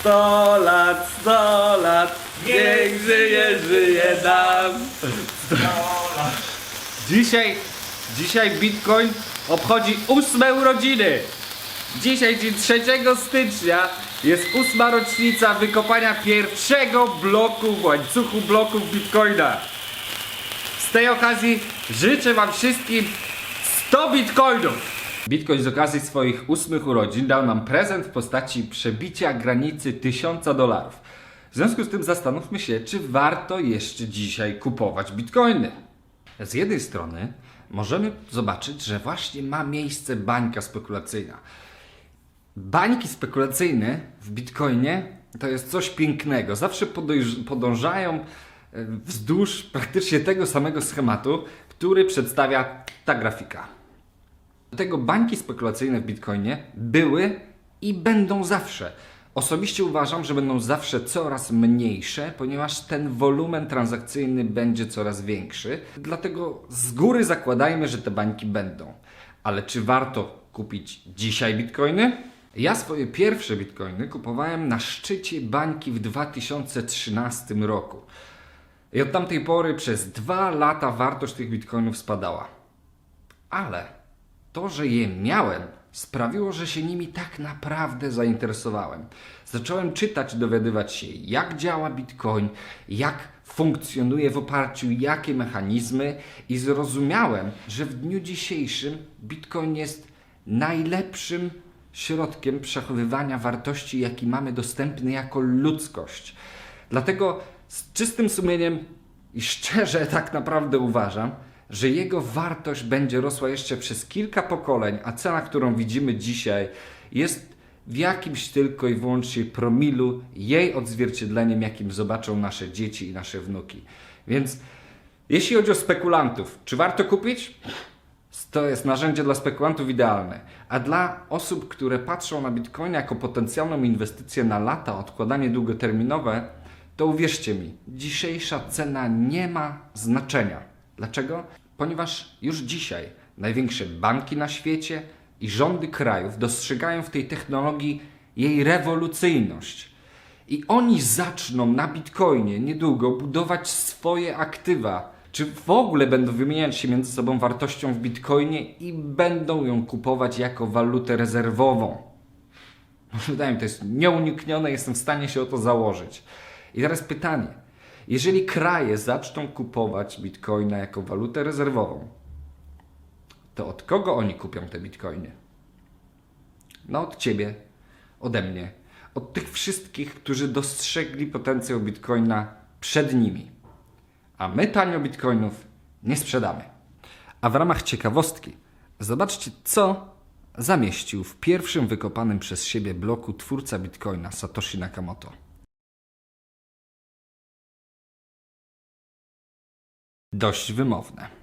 Sto lat, sto lat, niech żyje, żyje nam. Dzisiaj, dzisiaj Bitcoin obchodzi ósme urodziny. Dzisiaj, dzień 3 stycznia, jest ósma rocznica wykopania pierwszego bloku w łańcuchu bloków Bitcoina. Z tej okazji życzę Wam wszystkim 100 bitcoinów! Bitcoin z okazji swoich ósmych urodzin dał nam prezent w postaci przebicia granicy 1000 dolarów. W związku z tym zastanówmy się, czy warto jeszcze dzisiaj kupować bitcoiny. Z jednej strony możemy zobaczyć, że właśnie ma miejsce bańka spekulacyjna. Bańki spekulacyjne w Bitcoinie to jest coś pięknego. Zawsze podążają e, wzdłuż praktycznie tego samego schematu, który przedstawia ta grafika. Do tego bańki spekulacyjne w Bitcoinie były i będą zawsze. Osobiście uważam, że będą zawsze coraz mniejsze, ponieważ ten wolumen transakcyjny będzie coraz większy. Dlatego z góry zakładajmy, że te bańki będą. Ale czy warto kupić dzisiaj bitcoiny? Ja swoje pierwsze bitcoiny kupowałem na szczycie bańki w 2013 roku. I od tamtej pory przez dwa lata wartość tych bitcoinów spadała. Ale to, że je miałem, sprawiło, że się nimi tak naprawdę zainteresowałem. Zacząłem czytać, dowiadywać się, jak działa Bitcoin, jak funkcjonuje w oparciu jakie mechanizmy i zrozumiałem, że w dniu dzisiejszym Bitcoin jest najlepszym środkiem przechowywania wartości, jaki mamy dostępny jako ludzkość. Dlatego z czystym sumieniem i szczerze tak naprawdę uważam, że jego wartość będzie rosła jeszcze przez kilka pokoleń, a cena, którą widzimy dzisiaj, jest w jakimś tylko i wyłącznie promilu jej odzwierciedleniem, jakim zobaczą nasze dzieci i nasze wnuki. Więc jeśli chodzi o spekulantów, czy warto kupić? To jest narzędzie dla spekulantów idealne. A dla osób, które patrzą na Bitcoin jako potencjalną inwestycję na lata, odkładanie długoterminowe, to uwierzcie mi, dzisiejsza cena nie ma znaczenia. Dlaczego? Ponieważ już dzisiaj największe banki na świecie i rządy krajów dostrzegają w tej technologii jej rewolucyjność. I oni zaczną na Bitcoinie niedługo budować swoje aktywa, czy w ogóle będą wymieniać się między sobą wartością w Bitcoinie i będą ją kupować jako walutę rezerwową. Mi się, to jest nieuniknione, jestem w stanie się o to założyć. I teraz pytanie. Jeżeli kraje zaczną kupować bitcoina jako walutę rezerwową, to od kogo oni kupią te bitcoiny? No od ciebie, ode mnie, od tych wszystkich, którzy dostrzegli potencjał bitcoina przed nimi. A my tanio bitcoinów nie sprzedamy. A w ramach ciekawostki, zobaczcie, co zamieścił w pierwszym wykopanym przez siebie bloku twórca bitcoina Satoshi Nakamoto. Dość wymowne.